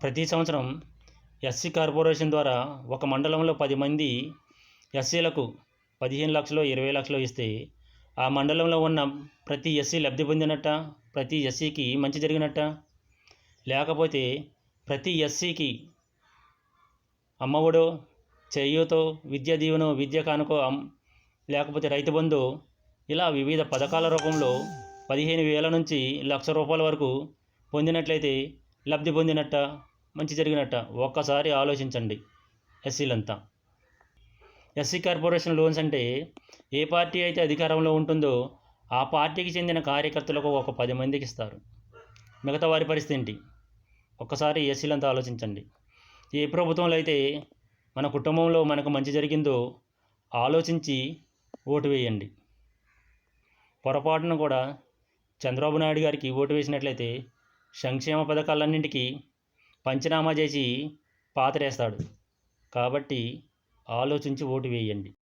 ప్రతి సంవత్సరం SC corporation ద్వారా ఒక మండలంలో పది మంది ఎస్సీలకు పదిహేను లక్షలు ఇరవై లక్షలు ఇస్తే ఆ మండలంలో ఉన్న ప్రతి ఎస్సీ లబ్ధి పొందినట్ట ప్రతి ఎస్సీకి మంచి జరిగినట్ట? లేకపోతే ప్రతి ఎస్సీకి అమ్మఒడో చేయూతో విద్యా దీవెనో విద్య కానుకో లేకపోతే రైతు బంధు ఇలా వివిధ పథకాల రూపంలో పదిహేను వేల నుంచి లక్ష రూపాయల వరకు పొందినట్లయితే లబ్ధి పొందినట్ట? మంచి జరిగినట్ట. ఒక్కసారి ఆలోచించండి. ఎస్సీలంతా. ఎస్సీ కార్పొరేషన్ లోన్స్ అంటే ఏ పార్టీ అయితే అధికారంలో ఉంటుందో ఆ పార్టీకి చెందిన కార్యకర్తలకు ఒక పది మందికి ఇస్తారు. మిగతా వారి పరిస్థితి ఏంటి? ఒక్కసారి ఎస్సీలంతా ఆలోచించండి. ఏ ప్రభుత్వంలో అయితే మన కుటుంబంలో మనకు మంచి జరిగిందో ఆలోచించి ఓటు వేయండి. పొరపాటున కూడా చంద్రబాబు నాయుడు గారికి ఓటు వేసినట్లయితే సంక్షేమ పథకాలన్నింటికీ పంచనామా చేసి పాతరేస్తాడు. కాబట్టి ఆలోచించి ఓటు వేయండి.